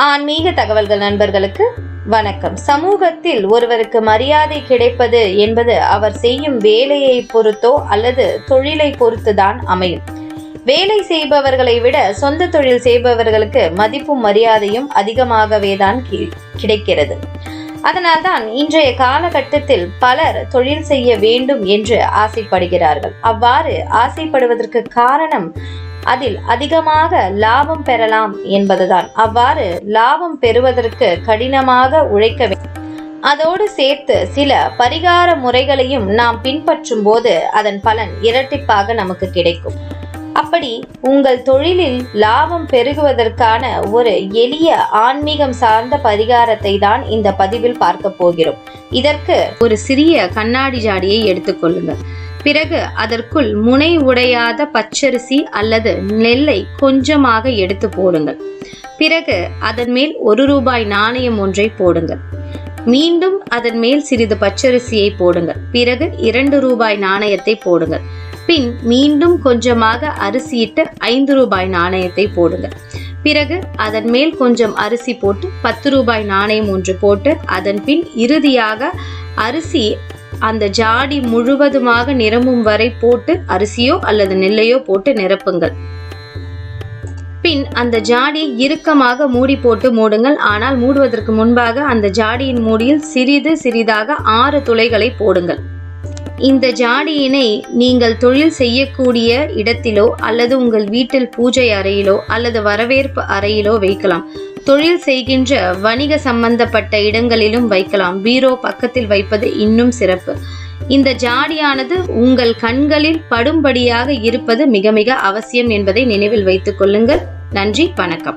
ஆன்மீக தகவல்கள் நண்பர்களுக்கு வணக்கம். சமூகத்தில் ஒருவருக்கு மரியாதை கிடைப்பது என்பது அவர் செய்யும் வேலையை பொறுத்தோ அல்லது தொழிலை பொறுத்துதான் அமையும். வேலை செய்பவர்களை விட சொந்த தொழில் செய்பவர்களுக்கு மதிப்பும் மரியாதையும் அதிகமாகவே தான் கி- கிடைக்கிறது. அதனால்தான் இன்றைய காலகட்டத்தில் பலர் தொழில் செய்ய வேண்டும் என்று ஆசைப்படுகிறார்கள். அவ்வாறு ஆசைப்படுவதற்கு காரணம் அதில் அதிகமாக லாபம் பெறலாம் என்பதுதான். அவ்வாறு லாபம் பெறுவதற்கு கடினமாக உழைக்க வேண்டும் அதோடு சேர்த்து சில பரிகார முறைகளையும் நாம் பின்பற்றும் போது அதன் பலன் இரட்டிப்பாக நமக்கு கிடைக்கும். அப்படி உங்கள் தொழிலில் லாபம் பெருகுவதற்கான ஒரு எளிய ஆன்மீகம் சார்ந்த பரிகாரத்தை தான் இந்த பதிவில் பார்க்க போகிறோம். இதற்கு ஒரு சிறிய கண்ணாடி ஜாடியை எடுத்துக்கொள்ளுங்கள் பிறகு அதற்குள் முனை உடையாத பச்சரிசி அல்லது நெல்லை கொஞ்சமாக எடுத்து போடுங்கள். பிறகு அதன் மேல் ஒரு ரூபாய் நாணயம் ஒன்றை போடுங்கள். மீண்டும் அதன் மேல் சிறிது பச்சரிசியை போடுங்கள். பிறகு இரண்டு ரூபாய் நாணயத்தை போடுங்கள். பின் மீண்டும் கொஞ்சமாக அரிசியிட்டு ஐந்து ரூபாய் நாணயத்தை போடுங்கள். பிறகு அதன் மேல் கொஞ்சம் அரிசி போட்டு பத்து ரூபாய் நாணயம் ஒன்று போட்டு அதன் பின் இறுதியாக அரிசி அந்த ஜாடி முழுவதுமாக நிரம்பும் வரை போட்டு அரிசியோ அல்லது நெல்லையோ போட்டு நிரப்புங்கள். பின் அந்த ஜாடியை இறுக்கமாக மூடி போட்டு மூடுங்கள். ஆனால் மூடுவதற்கு முன்பாக அந்த ஜாடியின் மூடியில் சிறிது சிறிதாக ஆறு துளைகளை போடுங்கள். இந்த ஜாடியினை நீங்கள் தொழில் செய்யக்கூடிய இடத்திலோ அல்லது உங்கள் வீட்டில் பூஜை அறையிலோ அல்லது வரவேற்பு அறையிலோ வைக்கலாம். தொழில் செய்கின்ற வணிக சம்பந்தப்பட்ட இடங்களிலும் வைக்கலாம். பீரோ பக்கத்தில் வைப்பது இன்னும் சிறப்பு. இந்த ஜாடியானது உங்கள் கண்களில் படும்படியாக இருப்பது மிக மிக அவசியம் என்பதை நினைவில் வைத்துக் கொள்ளுங்கள். நன்றி வணக்கம்.